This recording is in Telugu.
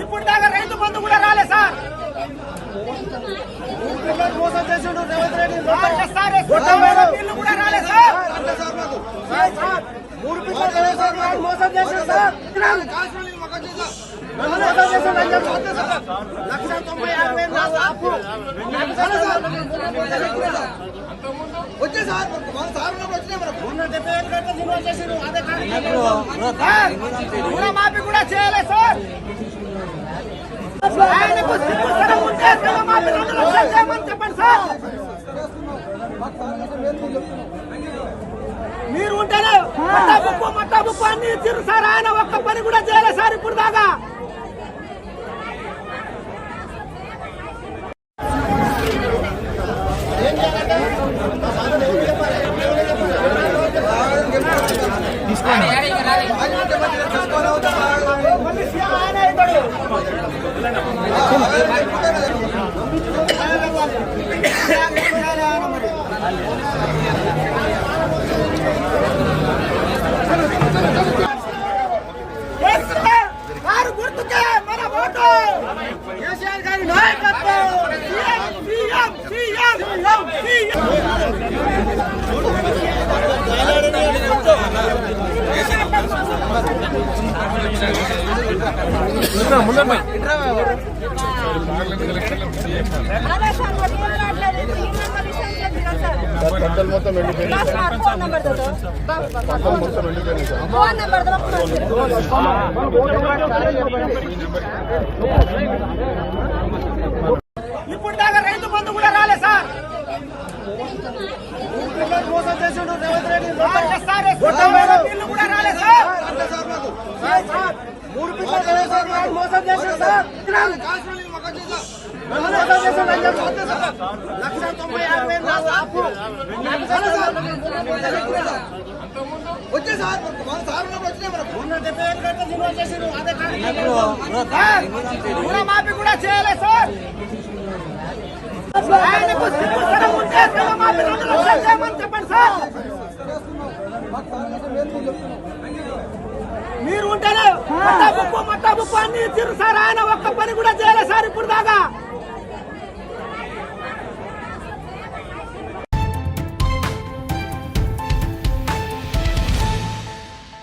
ఇప్పుడు దాకా రైతు బంధు కూడా రాలే సార్ మోసం చేసిండు రేవంత్ రెడ్డి. బిల్లు కూడా రాలే సార్ మూడు పిల్లలు మోసం చేసిండు సార్ లక్ష తొంభై ఆరు రుణమాఫీ కూడా చేయలే సార్. ఆయనకు సిగ్గు సగం ఉంటే రుణమాఫీ రెండు లక్షలు చేయమని చెప్పండి సార్. మీరు ఉంటేనే మట్టా బుక్కు మట్టా బుక్కు అన్ని ఇచ్చిర్రు సార్. ఆయన ఒక్క పని కూడా చేయలే సార్ ఇప్పుడు దాకా. మళ్ళీ సీఎం ఆయనే అవుతాడు. Yes, sir. వారు గుర్తుకే మన ఓటు కేసీఆర్ గారి నాయకత్వం CM CM CM CM phone ఇప్పుడు దాకా రైతు బంధు కూడా రాలే సార్. మోసం చేసిండు రేవంత్ రెడ్డి. కూడా రాలే సార్ మూడు పిల్లలు చదివేశారు, వాడు మోసం చేసిండు సార్ లక్ష తొంభై ఆరు వేలు అప్పు వచ్చే సార్ మన సార్ వచ్చినాయి కూడా చేయలేదు సార్ ఆయనకు మట్టా బుక్కు మట్టా బుక్కు అన్ని ఇచ్చారు సార్ ఆయన ఒక్క పని కూడా చేయలేదు సార్ ఇప్పుడు దాకా